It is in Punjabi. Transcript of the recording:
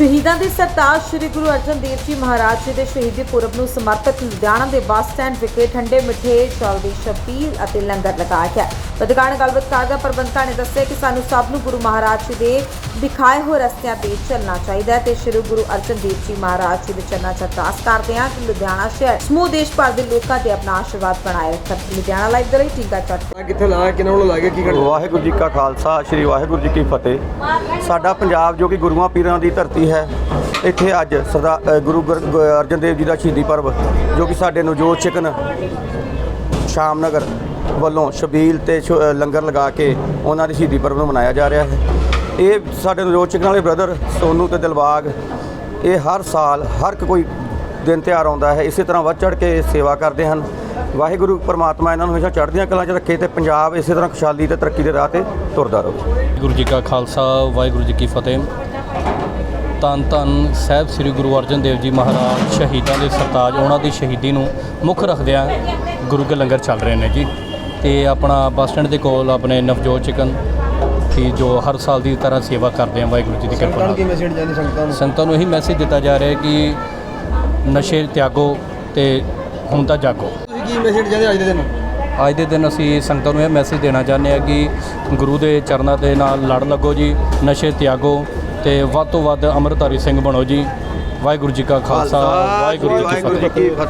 ਸ਼ਹੀਦਾਂ ਦੇ ਸਰਤਾਜ ਸ੍ਰੀ ਗੁਰੂ ਅਰਜਨ ਦੇਵ ਜੀ ਮਹਾਰਾਜ ਜੀ ਦੇ ਸ਼ਹੀਦੀ ਪੁਰਬ ਨੂੰ ਸਮਰਪਿਤ ਲੁਧਿਆਣਾ ਦੇ ਬੱਸ ਸਟੈਂਡ ਵਿਖੇ ਠੰਡੇ ਮਿੱਠੇ ਚੌਲ ਦੀ ਛਬੀਲ ਅਤੇ ਲੰਗਰ ਲਗਾਇਆ ਗਿਆ ਪੱਤਰਕਾਰ ਨਾਲ ਗੱਲਬਾਤ ਕਰਦਿਆਂ ਪ੍ਰਬੰਧਕਾਂ ਨੇ ਦੱਸਿਆ ਕਿ ਸਾਨੂੰ ਸਭ ਨੂੰ ਗੁਰੂ ਮਹਾਰਾਜ ਜੀ ਦੇ ਦਿਖਾਏ ਹੋਏ ਰਸਤਿਆਂ ਤੇ ਚੱਲਣਾ ਚਾਹੀਦਾ ਹੈ ਤੇ ਸ੍ਰੀ ਗੁਰੂ ਅਰਜਨ ਦੇਵ ਜੀ ਮਹਾਰਾਜ ਜੀ ਦੇ ਚਰਨਾਂ 'ਚ ਅਰਦਾਸ ਕਰਦੇ ਹਾਂ ਕਿ ਲੁਧਿਆਣਾ ਸ਼ਹਿਰ ਸਮੂਹ ਦੇਸ਼ ਭਰ ਦੇ ਲੋਕਾਂ ਤੇ ਆਪਣਾ ਆਸ਼ੀਰਵਾਦ ਬਣਾਏ ਰੱਖਣ। ਲੁਧਿਆਣਾ ਲਾਈਵ ਦੇ ਲਈ ਟੀਕਾ ਚੱਟ। ਆ ਕਿੱਥੇ ਲਾ ਕਿਨਾਂ ਨੂੰ ਲਾ ਕੇ ਕੀ ਕਰਨਾ ਵਾਹਿਗੁਰੂ ਜੀ ਕਾ ਖਾਲਸਾ ਸ੍ਰੀ ਵਾਹਿਗੁਰੂ ਜੀ ਕੀ ਫਤਿਹ। ਸਾਡਾ ਪੰਜਾਬ ਜੋ ਕਿ ਗੁਰੂਆਂ ਪੀਰਾਂ ਦੀ ਧਰਤੀ ਹੈ ਇੱਥੇ ਅੱਜ ਸਰਦਾਰ ਅ, ਗੁਰੂ ਅਰਜਨ ਦੇਵ ਜੀ ਦਾ ਸ਼ਹੀਦੀ ਪਰਬ ਜੋ ਕਿ ਸਾਡੇ ਨਵਜੋਤ ਚਿਕਨ ਸ਼ਾਮਨਗਰ ਵੱਲੋਂ ਸ਼ਬੀਲ ਤੇ ਛ- ਲੰਗਰ ਲਗਾ ਕੇ ਉਹਨਾਂ ਦੀ ਸ਼ਹੀਦੀ ਪਰਬ ਨੂੰ ਮਨਾਇਆ ਜਾ ਰਿਹਾ ਹੈ। ਇਹ ਸਾਡੇ ਨਵਜੋਤ ਚਿਕਨ ਵਾਲੇ ਬ੍ਰਦਰ ਸੋਨੂ ਤੇ ਦਿਲਬਾਗ, ਇਹ ਹਰ ਸਾਲ ਹਰ ਇੱਕ ਕੋਈ ਦਿਨ ਤਿਉਹਾਰ ਆਉਂਦਾ ਹੈ। ਇਸੇ ਤਰ੍ਹਾਂ ਵੱਧ ਚੜ ਕੇ ਸੇਵਾ ਕਰਦੇ ਹਨ। ਵਾਹਿਗੁਰੂ ਪਰਮਾਤਮਾ ਇਹਨਾਂ ਨੂੰ ਹਮੇਸ਼ਾ ਚੜ੍ਹਦੀਆਂ ਕਲਾਂ 'ਚ ਰੱਖੇ ਤੇ ਪੰਜਾਬ ਇਸੇ ਤਰ੍ਹਾਂ ਖੁਸ਼ਹਾਲੀ ਤੇ ਤਰੱਕੀ ਦੇ ਰਾਹ ਤੇ ਤੁਰਦਾ ਰਹੇ। ਵਾਹਿਗੁਰੂ ਜੀ ਕਾ ਖਾਲਸਾ, ਵਾਹਿਗੁਰੂ ਜੀ ਕੀ ਫਤਿਹ। ਧੰਨ ਧੰਨ ਸਾਹਿਬ ਸ੍ਰੀ ਗੁਰੂ ਅਰਜਨ ਦੇਵ ਜੀ ਮਹਾਰਾਜ, ਸ਼ਹੀਦਾਂ ਦੇ ਸਰਤਾਜ, ਉਹਨਾਂ ਦੀ ਸ਼ਹੀਦੀ ਨੂੰ ਮੁੱਖ ਰੱਖਦਿਆਂ ਗੁਰੂ ਕੇ ਲੰਗਰ ਚੱਲ ਰਹੇ ਨੇ ਜੀ। ਤੇ ਆਪਣਾ ਬੱਸ ਸਟੈਂਡ ਦੇ ਕੋਲ ਆਪਣੇ ਨਵਜੋਤ ਚਿਕਨ ਦੀ ਜੋ ਹਰ ਸਾਲ ਦੀ ਤਰ੍ਹਾਂ ਸੇਵਾ ਕਰਦੇ ਆ ਵਾਹਿਗੁਰੂ ਜੀ ਦੀ ਕਿਰਪਾ ਸੰਗਤਾਂ ਨੂੰ ਕੀ ਨਾਲ। ਮੈਸੇਜ ਜਾਂਦੀ ਸੰਗਤਾਂ ਨੂੰ? ਇਹੀ ਮੈਸੇਜ ਦਿੱਤਾ ਜਾ ਰਿਹਾ ਹੈ ਕਿ ਨਸ਼ੇ ਤਿਆਗੋ ਤੇ ਹੁਣ ਤਾਂ ਜਾਗੋ। ਤੁਸੀਂ ਕੀ ਮੈਸੇਜ ਜਾਂਦੇ ਅੱਜ ਦੇ ਦਿਨ? ਅੱਜ ਦੇ ਦਿਨ ਅਸੀਂ ਸੰਗਤਾਂ ਨੂੰ ਇਹ ਮੈਸੇਜ ਦੇਣਾ ਚਾਹੁੰਦੇ ਹਾਂ ਕਿ ਗੁਰੂ ਦੇ ਚਰਨਾਂ ਦੇ ਨਾਲ ਲੜ ਲੱਗੋ ਜੀ ਨਸ਼ੇ ਤਿਆਗੋ ਤੇ ਵੱਧ ਤੋਂ ਵੱਧ ਅੰਮ੍ਰਿਤਧਾਰੀ ਸਿੰਘ ਬਣੋ ਜੀ। ਵਾਹਿਗੁਰੂ ਜੀ ਕਾ ਖਾਲਸਾ ਵਾਹਿਗੁਰੂ ਜੀ ਕੀ ਕੀ ਫਤਿਹ।